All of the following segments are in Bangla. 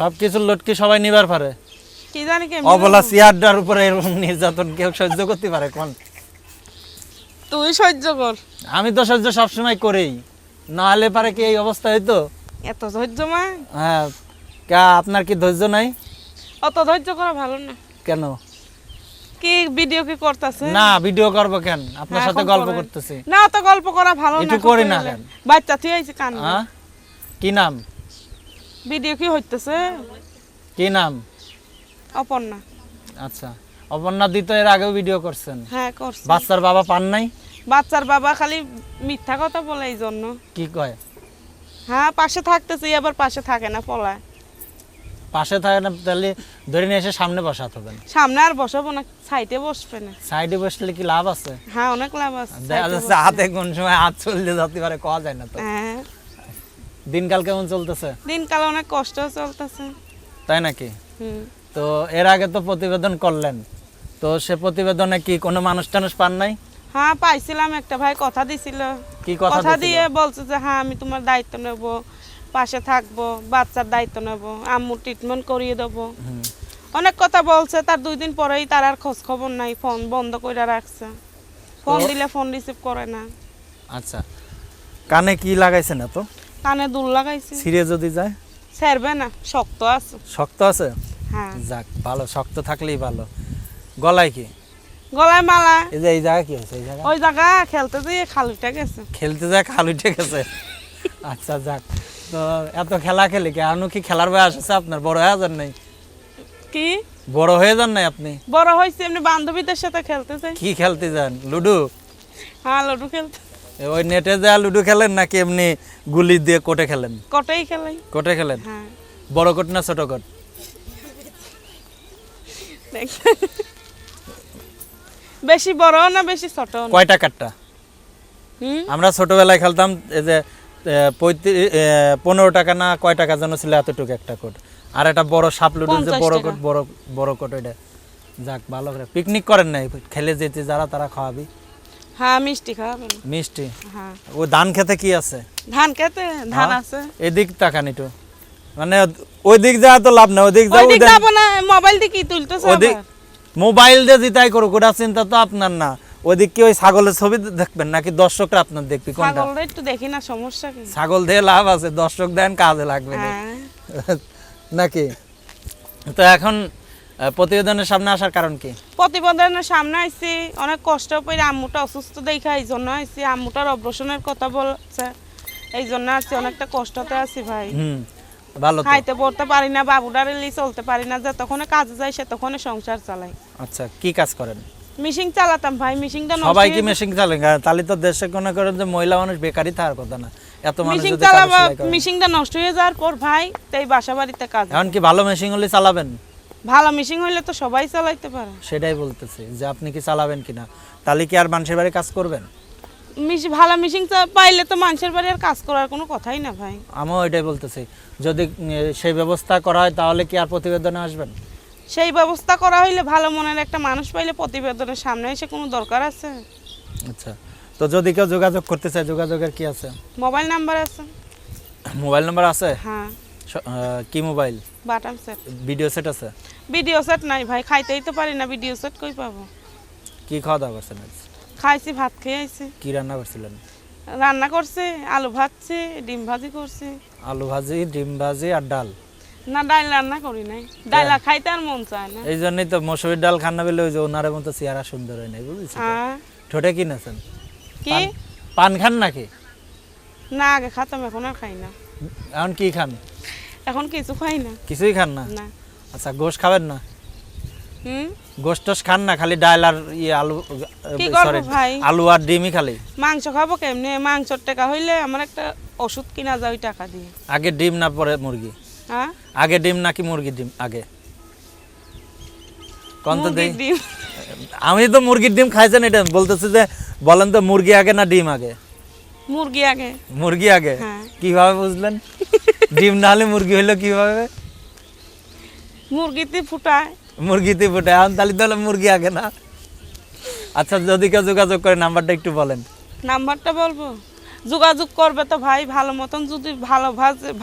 সব কিছুর লোট কি সবাই নিবার পারে। কি জানি কেমন অবলা চেয়ারটার উপরে এরকম নির্যাতন কেউ সহ্য করতে পারে কোন? তুই সহ্য কর। আমি তো সহ্য সবসময় করেই। না হলে পারে কি এই অবস্থা হইতো? এত ধৈর্য মা হ্যাঁ। কা আপনার কি ধৈর্য নাই? অত ধৈর্য করা ভালো না। কেন? কি ভিডিও কি করতেছে? না ভিডিও করব কেন? আপনার সাথে গল্প। করতেছি। না অত গল্প করা ভালো না একটু করি না কেন? বাচ্চা তুই আইছে কান হ্যাঁ কি নাম? ভিডিও কি হইতেছে? কি নাম? অপর্ণা। আচ্ছা অপর্ণা এর আগেও ভিডিও করছেন। হ্যাঁ করছে। বাচ্চার বাবা পান নাই? বাচ্চার বাবা খালি মিথ্যা কথা বলে এই জন্য কি কয়? হ্যাঁ পাশে থাকতেছে আবার পাশে থাকে না পলায়। পাশে থাকে না তাহলে ধরে নিয়ে এসে সামনে বসাতে হবেন সামনে আর বসাবো না সাইডে বসবে না। সাইডে বসলে কি লাভ আছে? হ্যাঁ অনেক লাভ আছে দেখা যাচ্ছে হাতে কোন সময় হাত চলতে যেতে পারে কওয়া যায় না তো। হ্যাঁ দিনকাল কেমন চলতেছে? দিনকাল অনেক কষ্ট চলতেছে। তাই নাকি? তো এর আগে তো প্রতিবেদন করলেন। তো সে প্রতিবেদনে কি কোনো মানুষ টানুষ পান নাই? হ্যাঁ পাইছিলাম। একটা ভাই কথা দিছিল। কি কথা দিয়ে বলছে যে হ্যাঁ আমি তোমার দায়িত্ব নেব পাশে থাকব বাচ্চার দায়িত্ব নেব আম্মু ট্রিটমেন্ট করিয়ে দেবো। অনেক কথা বলছে। তার দুই দিন পরেই তার আর খোঁজ খবর নাই। ফোন বন্ধ করে রাখছে। ফোন দিলে ফোন রিসিভ করে না। আচ্ছা। কানে কি লাগাইছে না তো কানে দুল লাগাইছে। ছিঁড়ে যদি যায়? ছাড়বে না শক্ত আছে। শক্ত আছে? হ্যাঁ। যাক ভালো শক্ত থাকলেই ভালো। গলায় কি? গলায় মালা। এই যে এই জায়গা কি হয়েছে? এই জায়গা ওই জায়গা খেলতে দিয়ে খালুটা গেছে। খেলতে যায় খাল উঠে গেছে? আচ্ছা যাক। তো এত খেলা খেলি কি আনু কি খেলার বয়স আছে আপনার? বড় হয়ে যান নাই? কি? বড় হয়ে যান নাই আপনি? বড় হয়েছে এমনি বান্ধবীদের সাথে খেলতে চাই কি খেলতে যান? লুডু? হ্যাঁ লুডু খেলতে ওই নেটে যা লুডু খেলেন নাকি এমনি গুলি দিয়ে কোটে খেলেন? কটাই খেলাই। কোটে খেলেন? হ্যাঁ। বড় কোট না ছোট কোট? বেশি বড় না বেশি ছোট কয়টা কাটটা? আমরা ছোটবেলায় খেলতাম এই যে পঁয়ত্রিশ পনেরো টাকা না কয় টাকা যেন ছিল এতটুকু একটা কোট। আর একটা বড় সাপ লুডু যে বড় কোট বড় বড় কোট ওইটা। যাক ভালো করে। পিকনিক করেন নাই খেলে যেতে যারা তারা খাওয়াবি। হ্যাঁ মিষ্টি খাওয়াবেন মিষ্টি? হ্যাঁ। ও ধান খেতে কি আছে? ধান খেতে ধান হ্যাঁ? আছে। এদিক তাকান একটু। মানে ওই দিক যাওয়া তো লাভ না যাও যাব না মোবাইল দিয়ে কি তুলতেছে ওদিক মোবাইল দিয়ে জিতাই করুক ওটা চিন্তা তো আপনার না। ওদিক কি ওই ছাগলের ছবি দেখবেন নাকি দর্শকরা আপনার দেখবি কোনটা? ছাগলটা একটু দেখি না সমস্যা কি? ছাগল দিয়ে লাভ আছে দর্শক দেন কাজে লাগবে না। হ্যাঁ। নাকি? তো এখন প্রতিবেদনের সামনে আসার কারণ কি? প্রতিবেদনের সামনে আইছি অনেক কষ্ট করে আম্মুটা অসুস্থ দেখা এই জন্য আইছি। আম্মুটার অপারেশনের কথা বলছে এই জন্য আছি অনেকটা কষ্টতে আছি ভাই। ভালো খাইতে পড়তে পারি না চলতে পারি না যতক্ষণে কাজে যাই সে তখন সংসার চালাই। আচ্ছা কি কাজ করেন? মিশিং চালাতাম ভাই মিশিংটা সবাই কি মেশিন চালেন তাহলে তো দেশে কোনো করেন যে মহিলা মানুষ বেকারই থাকার কথা না। এত মানুষ মিশিং যদি চালাবা কারও সেলাই করে। মিশিংটা নষ্ট হয়ে যাওয়ার পর ভাই তাই বাসা বাড়িতে কাজ এখন কি ভালো মেশিন হলে চালাবেন? ভালো মিশিং হইলে তো সবাই চালাইতে পারে। সেটাই বলতেছি যে আপনি কি চালাবেন কিনা? তাহলে কি আর মানুষের বাড়ি কাজ করবেন? মিশ ভালো মিশিং পাইলে তো মানুষের বাড়ি আর কাজ করার কোনো কথাই না ভাই। আমিও এটাই বলতেছি। যদি সেই ব্যবস্থা করা হয় তাহলে কি আর প্রতিবেদনে আসবেন? সেই ব্যবস্থা করা হইলে ভালো মনের একটা মানুষ পাইলে প্রতিবেদনের সামনে এসে কোনো দরকার আছে? আচ্ছা। তো যদি কেউ যোগাযোগ করতে চায় যোগাযোগের কি আছে? মোবাইল নাম্বার আছে? মোবাইল নাম্বার আছে? হ্যাঁ। কি mobile? Button set. Video set আছে? ভিডিও সেট নাই ভাই খাইতেই তো পারি না ভিডিও সেট কই পাবো? কি খাওয়া দাওয়া করছেন আজ? খাইছি ভাত খেয়ে আইছি। কি রান্না করছিলেন? রান্না করছে আলু ভাজছে ডিম ভাজি করছে। আলু ভাজি ডিম ভাজি আর ডাল? না ডাল রান্না করি নাই। ডাল খাইতে আর মন চায় না। এই জন্যই তো মসুরির ডাল খান্না পেলে ওই যে ওনারের মতো চেহারা সুন্দর হয় নাই বুঝেছি হ্যাঁ। ঠোঁটে কিনেছেন কি? পান খান নাকি? না আগে খাতাম এখন আর খাই না। এখন কি খান? এখন কিছু খাই না। কিছুই খান না? না। আচ্ছা গোশ খাবেন না? হুম? গোশ টোশ খান না খালি ডাল আর ইয়ে আলু কি করব ভাই? আলু আর ডিমই খালি? মাংস খাব কেমনে? মাংসর টাকা হইলে আমার একটা ওষুধ কিনা যায় ওই টাকা দিয়ে। আগে ডিম না পরে মুরগি? হ্যাঁ? আগে ডিম নাকি মুরগি ডিম? আগে। কোন তো দেই আমি তো মুরগির ডিম খাইছেন এটা বলতেছি যে বলেন তো মুরগি আগে না ডিম আগে? মুরগি আগে। মুরগি আগে? হ্যাঁ। কীভাবে বুঝলেন? ডিম না হলে মুরগি হইল কীভাবে? মুরগিতে ফুটায়। মুরগিতে ফুটে এখন তাহলে তাহলে মুরগি আগে না। আচ্ছা যদি কেউ যোগাযোগ করে নাম্বারটা একটু বলেন। নাম্বারটা বলব? যোগাযোগ করবে তো ভাই ভালো মতন। যদি ভালো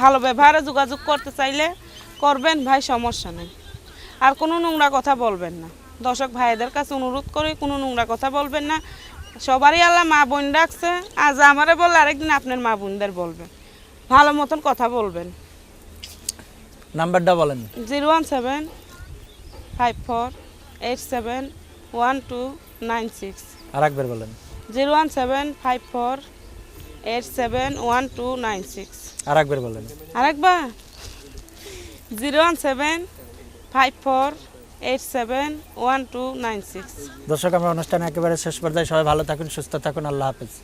ভালো ব্যবহারে যোগাযোগ করতে চাইলে করবেন ভাই সমস্যা নেই। আর কোনো নোংরা কথা বলবেন না। দর্শক ভাইদের কাছে অনুরোধ করে কোনো নোংরা কথা বলবেন না। সবারই আল্লাহ মা বোন ডাকছে। আজ আমারে বললে আরেকদিন আপনার মা বোনদের বলবেন ভালো মতন কথা বলবেন। নাম্বারটা বলেন। Zero one seven five four eight seven one two nine six. আর একবার বলেন। Zero one seven five four eight seven one two nine six. আর একবার বলেন। আরেকবার। Zero one seven five four eight seven one two nine six. দর্শক আমরা অনুষ্ঠানে একেবারে শেষ পর্যায়ে সবাই ভালো থাকুন সুস্থ থাকুন আল্লাহ হাফেজ।